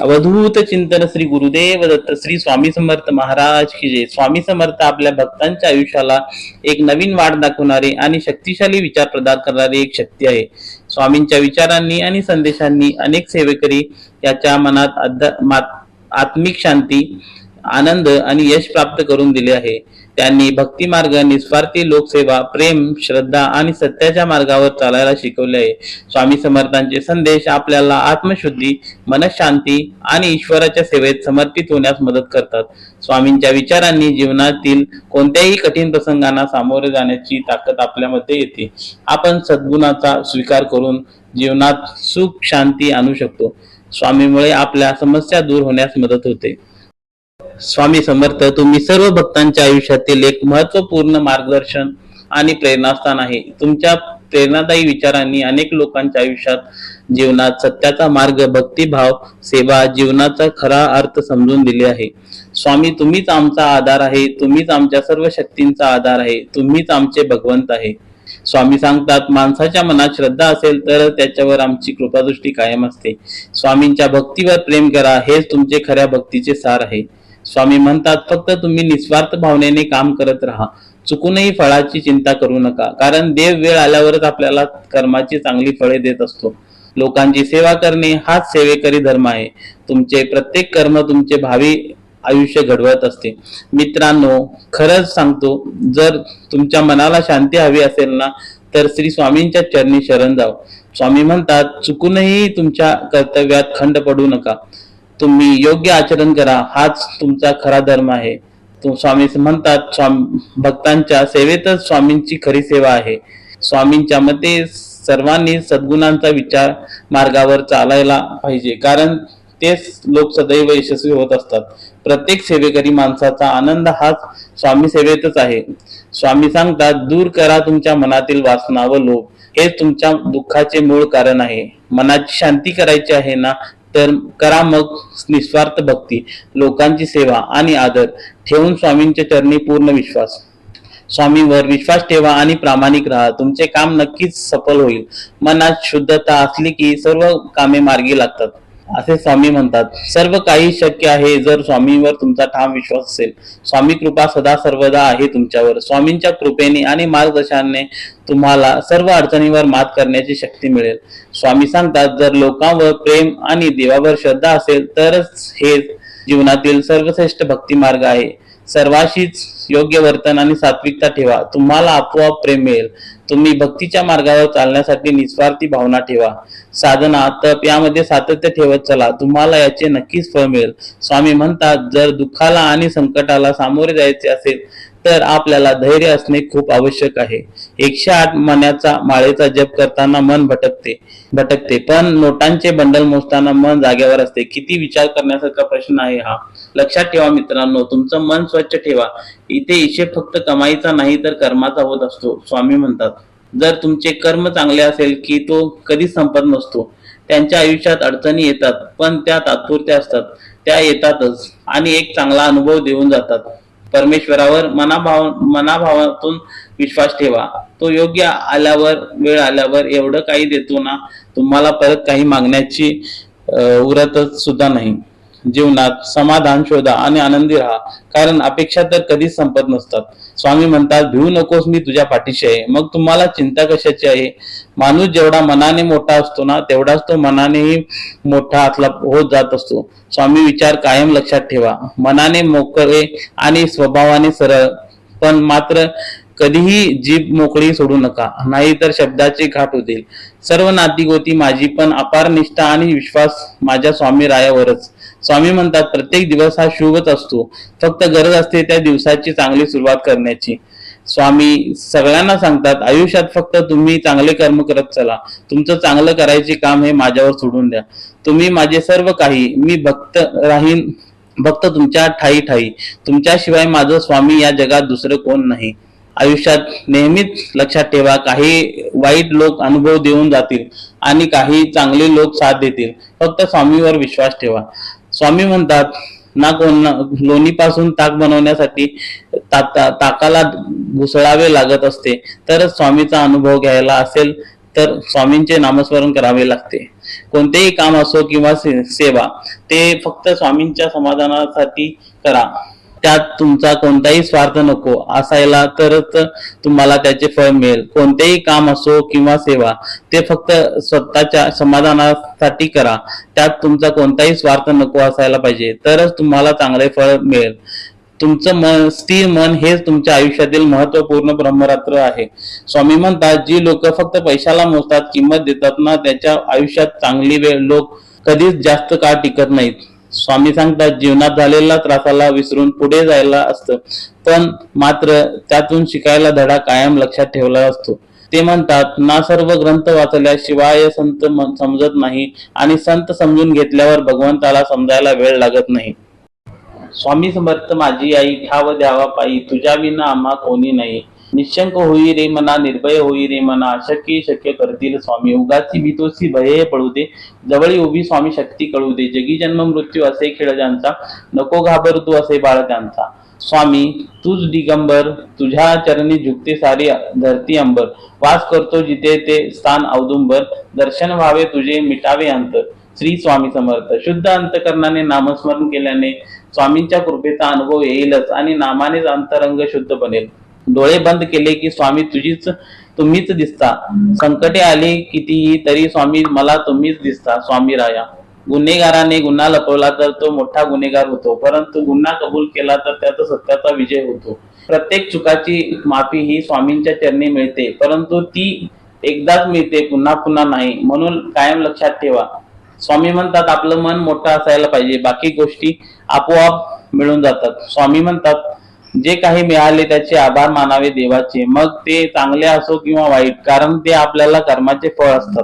अवधूत चिंतन श्री गुरुदेव दत्त श्री स्वामी समर्थ महाराज की जय. स्वामी समर्थ आपल्या भक्तांच्या आयुष्याला एक नवीन वाट दाखवणारे आणि शक्तिशाली विचार प्रदान करणारी एक शक्ती आहे. स्वामींच्या विचारांनी आणि संदेशांनी अनेक सेवेकरी याच्या मनात आत्मिक शांती आनंद आणि यश प्राप्त करून दिले आहे. त्यांनी भक्ती मार्ग निस्वार्थी लोकसेवा प्रेम श्रद्धा आणि सत्याच्या मार्गावर चालायला शिकवले आहे. स्वामी समर्थांचे संदेश आपल्याला आत्मशुद्धी मनशांती आणि ईश्वराच्या सेवेत समर्पित होण्यास मदत करतात. स्वामींच्या विचारांनी जीवनातील कोणत्याही कठीण प्रसंगांना सामोरे जाण्याची ताकद आपल्यामध्ये येते. आपण सद्गुणाचा स्वीकार करून जीवनात सुख शांती आणू शकतो. स्वामीमुळे आपल्या समस्या दूर होण्यास मदत होते. स्वामी समर्थ तुम्ही सर्व भक्तांच्या आयुष्यातील एक महत्त्वपूर्ण मार्गदर्शन आणि प्रेरणास्थान आहे. तुमच्या प्रेरणादायी विचारांनी अनेक लोकांच्या आयुष्यात जीवनात सत्याचा मार्ग भक्तिभाव सेवा जीवनाचा खरा अर्थ समजून दिले आहे. स्वामी तुम्हीच आमचा आधार आहे. तुम्हीच आमच्या सर्व शक्तींचा आधार आहे. तुम्हीच आमचे भगवंत आहे. स्वामी सांगतात माणसाच्या मनात श्रद्धा असेल तर त्याच्यावर आमची कृपादृष्टी कायम असते. स्वामींच्या भक्तीवर प्रेम करा. हेच तुमचे खऱ्या भक्तीचे सार आहे. स्वामी म्हणतात फक्त तुम्ही निस्वार्थ भावनेने काम करत राहा. चुकूनही फळाची चिंता करू नका. कारण देव वेळ आल्यावरच आपल्याला कर्माची चांगली फळे देत असतो. लोकांची सेवा करणे हाच सेवेकरी धर्म आहे. तुमचे प्रत्येक कर्म तुमचे भावी आयुष्य घडवत असते. मित्रांनो खरंच सांगतो जर तुमच्या मनाला शांती हवी असेल ना तर श्री स्वामींच्या चरणी शरण जाव स्वामी म्हणतात चुकूनही तुमच्या कर्तव्यात खंड पडू नका. तुम्ही योग्य आचरण करा हाच तुमचा खरा धर्म आहे. तो स्वामी म्हणतात स्वामी भक्तांच्या सेवेतच स्वामींची खरी सेवा आहे. स्वामींच्या मते सर्वांनी सद्गुणांचा विचार मार्गावर चालायला पाहिजे कारण तेच लोक सदैव यशस्वी होत असतात. प्रत्येक सेवेकरी माणसाचा आनंद हाच स्वामी सेवेतच आहे. स्वामी सांगतात दूर करा तुमच्या मनातील वासना व लोभ. हेच तुमच्या दुःखाचे मूळ कारण आहे. मनाची शांती करायची आहे ना तर करा मग निस्वार्थ भक्ती लोकांची सेवा आणि आदर. ठेवून स्वामींच्या चरणी पूर्ण विश्वास. स्वामींवर विश्वास ठेवा आणि प्रामाणिक राहा. तुमचे काम नक्कीच सफल होईल. मनात शुद्धता असली की सर्व कामे मार्गी लागतात. असे स्वामी म्हणतात. सर्व काही शक्य आहे जर स्वामींवर तुमचा ठाम विश्वास असेल. स्वामी कृपा सदा सर्वदा आहे तुमच्यावर. स्वामींच्या कृपेने आणि मार्गदर्शनाने तुम्हाला सर्व अडचणीवर मात करण्याची शक्ती मिळेल. स्वामी सांगतात जर लोकांवर प्रेम आणि देवावर श्रद्धा असेल तरच हे जीवनातील सर्वश्रेष्ठ भक्ती मार्ग आहे. सर्वाशीच योग्य वर्तन आणि सात्विकता ठेवा. तुम्हाला आपोआप प्रेम मिळेल. तुम्ही भक्तीच्या मार्गावर चालण्यासाठी निस्वार्थी भावना ठेवा. साधना तप यामध्ये सातत्य ठेवत चला. तुम्हाला याचे नक्कीच फळ मिळेल. स्वामी म्हणतात जर दुःखाला आणि संकटाला सामोरे जायचे असेल तर आपल्याला धैर्य असणे खूप आवश्यक आहे. एकशे आठ मण्याचा माळेचा जप करताना मन भटकते भटकते. पण नोटांचे बंडल मोजताना मन जागेवर असते. किती विचार करण्यासारखा प्रश्न आहे हा. लक्षात ठेवा मित्रांनो तुमचं मन स्वच्छ ठेवा. इथे हिशेब फक्त कमाईचा नाही तर कर्माचा होत असतो स्वामी म्हणतात. जर तुमचे कर्म चांगले असेल की तो कधीच संपत नसतो. त्यांच्या आयुष्यात अडचणी येतात पण त्या तात्पुरत्या असतात. त्या येतातच आणि एक चांगला अनुभव देऊन जातात. परमेश्वरावर मनाभाव मनाभावातून विश्वास ठेवा. तो योग्य आल्यावर वेळ आल्यावर एवढं काही देतो ना तुम्हाला परत काही मागण्याची उरतच सुद्धा नाही. जीवनात समाधान शोधा आणि आनंदी राहा. कारण अपेक्षा तर कधीच संपत नसतात. स्वामी म्हणतात भिवू नकोस मी तुझ्या पाठीशी आहे. मग तुम्हाला चिंता कशाची आहे? माणूस जेवढा मनाने मोठा असतो ना तेवढाच तो मनानेही मोठा असला होत जात असतो. स्वामी विचार कायम लक्षात ठेवा. मनाने मोकळे आणि स्वभावाने सरळ. पण मात्र कधीही जीभ मोकळी सोडू नका नाहीतर शब्दाचे घाट होतील. सर्व नातीगोती माझी पण अपार निष्ठा आणि विश्वास माझ्या स्वामी रायावरच. स्वामी म्हणतात प्रत्येक दिवस हा शुभच असतो. फक्त गरज असते त्या दिवसाची चांगली सुरुवात करण्याची. स्वामी सगळ्यांना सांगतात आयुष्यात फक्त तुम्ही चांगले कर्म करत चला. तुमचं चांगलं करायचे काम हे माझ्यावर सोडून द्या. तुम्ही माझे सर्व काही मी भक्त राहीन भक्त तुमच्या ठाई ठाई. तुमच्याशिवाय माझं स्वामी या जगात दुसरं कोण नाही. आयुष्यात नेहमीच लक्षात ठेवा काही वाईट लोक अनुभव देऊन जातील आणि काही चांगले लोक साथ देतील. फक्त स्वामीवर विश्वास ठेवा. स्वामी म्हणतात ना कोण लोणीपासून ताक बनवण्यासाठी ता- ता- ताकाला घुसळावे लागत असते तर स्वामीचा अनुभव घ्यायला असेल तर स्वामींचे नामस्मरण करावे लागते. कोणतेही काम असो किंवा से- सेवा ते फक्त स्वामींच्या समाधानासाठी करा. त्यात तुमचा कोणताही स्वार्थ नको. असायला तरच तुम्हाला त्याचे फळ मिळेल. कोणतेही काम असो किंवा सेवा ते फक्त स्वतःच्या समाधानासाठी करा. त्यात तुमचा कोणताही स्वार्थ नको असायला पाहिजे. तरच तुम्हाला चांगले फळ मिळेल. तुमचं मन स्थिर मन हेच तुमच्या आयुष्यातील महत्त्वपूर्ण ब्रह्मरात्र आहे. स्वामी म्हणतात जी लोक फक्त पैशाला मोजतात किंमत देतात ना त्याच्या आयुष्यात चांगली वेळ लोक कधीच जास्त काळ टिकत नाहीत. स्वामी सांगतात जीवनात झालेला त्रासाला विसरून पुढे जायला असतं. पण मात्र त्यातून शिकायला धडा कायम लक्षात ठेवला असतो. ते म्हणतात ना सर्व ग्रंथ वाचल्याशिवाय संत समजत नाही आणि संत समजून घेतल्यावर भगवंताला समजायला वेळ लागत नाही. स्वामी समर्थ माझी आई घ्याव द्यावा पायी तुझ्या विना आम्हा कोणी नाही. निशंक होई रे मना निर्भय होई रे मना अशक्य शक्य करतील स्वामी. उगाची भीतोसी भय पळू दे. जवळी उभी स्वामी शक्ती कळू दे. जगी जन्म मृत्यू असे खेळ ज्यांचा नको घाबर तू असे बाळ त्यांचा. स्वामी तूच दिगंबर तुझ्या चरणी झुकते सारी धरती अंबर. वास करतो जिथे ते स्थान औदुंबर. दर्शन व्हावे तुझे मिटावे अंत श्री स्वामी समर्थ. शुद्ध अंतकरणाने नामस्मरण केल्याने स्वामींच्या कृपेचा अनुभव येईलच आणि नामानेच अंतरंग शुद्ध बनेल. डोळे बंद केले की स्वामी तुझीच तुम्हीच दिसता. संकटे आले कितीही तरी स्वामी मला तुम्हीच दिसता स्वामी राया गुन्हेगाराने गुन्हा लपवला तर तो मोठा गुन्हेगार होतो परंतु गुन्हा कबूल केला तर त्याचा सत्याचा विजय होतो. प्रत्येक चुकाची माफी ही स्वामींच्या चरणी मिळते परंतु ती एकदाच मिळते पुन्हा पुन्हा नाही. म्हणून कायम लक्षात ठेवा. स्वामी म्हणतात आपलं मन मोठं असायला पाहिजे बाकी गोष्टी आपोआप मिळून जातात. स्वामी म्हणतात जे काही मिळाले त्याचे आभार मानावे देवाचे. मग ते चांगले असो किंवा वाईट कारण ते आपल्याला कर्माचे फळ असतात.